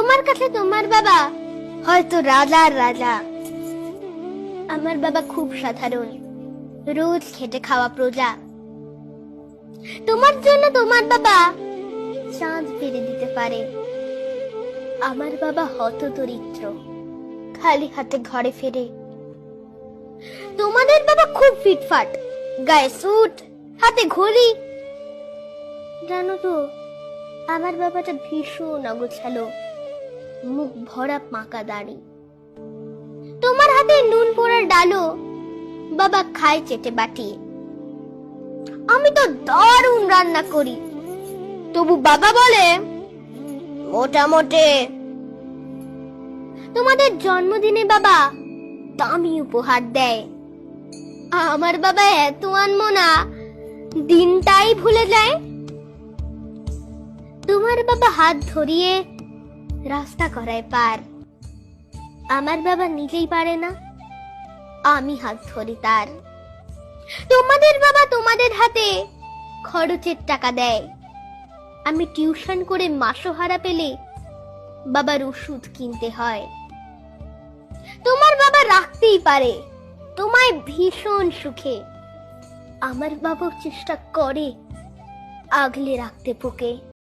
তোমার কাছে তোমার বাবা? হয়তো রাজার রাজা। আমার বাবা খুব সাধারণ। রোজ খেটে খাওয়া প্রজা। তোমার জন্য তোমার বাবা চাঁদ ফিরে দিতে পারে। আমার বাবা হত দরিদ্র খালি হাতে ঘরে ফেরে। তোমাদের বাবা খুব ফিটফাট। গায়ে স্যুট, হাতে ঘড়ি। জানো তো, আমার বাবাটা ভীষণ অগোছালো। মুখ ভরা পাকা দাড়ি। তোমার হাতে নুন পোড়ার ডালো বাবা খায় চেটে বাটি। আমি তো দারুণ রান্না করি। তবু বাবা বলে, মোটামুটি। তোমাদের জন্মদিনে বাবা দামি উপহার দেয়। আমার বাবা এত আনমনা, দিনটাই ভুলে যায়। তোমার বাবা হাত ধরিয়ে রাস্তা করায় পার। আমার বাবা নিজেই পারে না, আমি হাত ধরি তার। তোমাদের বাবা তোমাদের হাতে খরচের টাকা দেয়। আমি টিউশন করে মাসোহারা পেলে বাবার ওষুধ কিনতে হয়। তোমার বাবা রাখতেই পারে, তোমায় ভীষণ সুখে। আমার বাবাও চেষ্টা করে আগলে রাখতে পোকে।